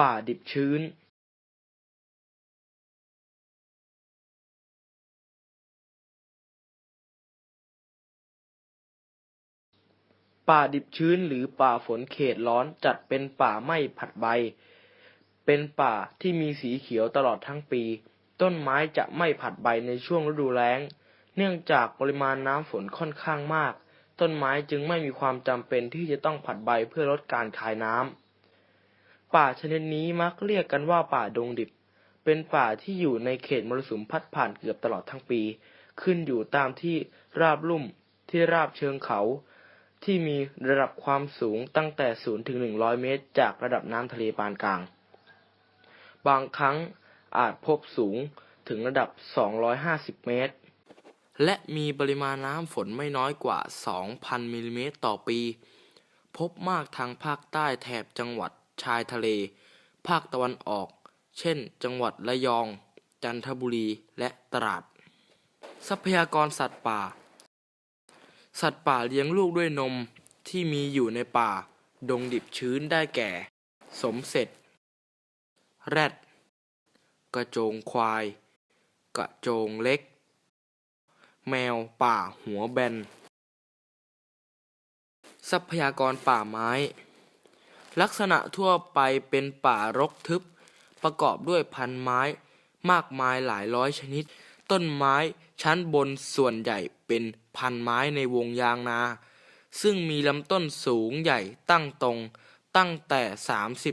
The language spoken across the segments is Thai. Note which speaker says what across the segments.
Speaker 1: ป่าดิบชื้นป่าดิบชื้นหรือป่าฝนเขตร้อนจัดเป็นป่าไม่ผัดใบ เป็นป่าที่มีสีเขียวตลอดทั้งปี ต้นไม้จะไม่ผัดใบในช่วงฤดูแล้ง เนื่องจากปริมาณน้ำฝนค่อนข้างมาก ต้นไม้จึงไม่มีความจำเป็นที่จะต้องผัดใบเพื่อลดการคายน้ำ ป่าชนิดนี้มักเรียกกันว่าป่าดงดิบ เป็นป่าที่อยู่ในเขตมรสุมพัดผ่านเกือบตลอดทั้งปี ขึ้นอยู่ตามที่ราบลุ่มที่ราบเชิงเขา ที่มีระดับความสูงตั้งแต่0ถึง100 เมตร จากระดับน้ำทะเลปานกลาง บางครั้งอาจพบสูงถึงระดับ 250 เมตร และมีปริมาณน้ำฝนไม่น้อยกว่า 2,000 มิลลิเมตรต่อปี พบมากทางภาคใต้แถบจังหวัด ชายทะเล ภาคตะวันออก เช่น จังหวัดระยอง จันทบุรีและตราด ทรัพยากรสัตว์ป่า สัตว์ป่าเลี้ยงลูกด้วยนมที่มีอยู่ในป่า ดงดิบชื้นได้แก่ สมเสร็จ แรด กระโจงควาย กระโจงเล็ก แมวป่าหัวแบน ทรัพยากรป่าไม้ ลักษณะทั่วไปเป็นป่ารกทึบ ประกอบด้วยพันไม้ มากมายหลายร้อยชนิด ต้นไม้ชั้นบนส่วนใหญ่เป็นพันไม้ในวงยางนา ซึ่งมีลำต้นสูงใหญ่ตั้งตรงตั้งแต่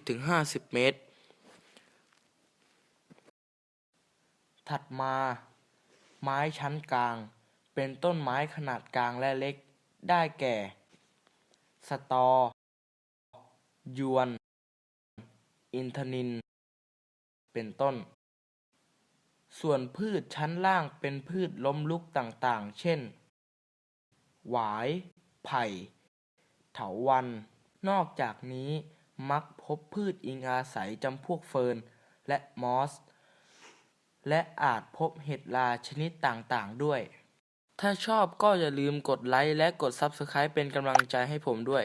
Speaker 1: 30-50 เมตร ถัดมา ไม้ชั้นกลาง เป็นต้นไม้ขนาดกลางและเล็ก ได้แก่ สตอ ยวน อินทนินเป็นต้น ส่วนพืชชั้นล่างเป็นพืชล้มลุกต่างๆ เช่น หวาย ไผ่ เถาวัลย์นอกจากนี้มักพบพืชอิงอาศัยจำพวกเฟิร์น และมอส และอาจพบเห็ดราชนิดต่างๆด้วย ถ้าชอบก็อย่าลืมกดไลค์และกด Subscribe เป็นกำลังใจให้ผมด้วย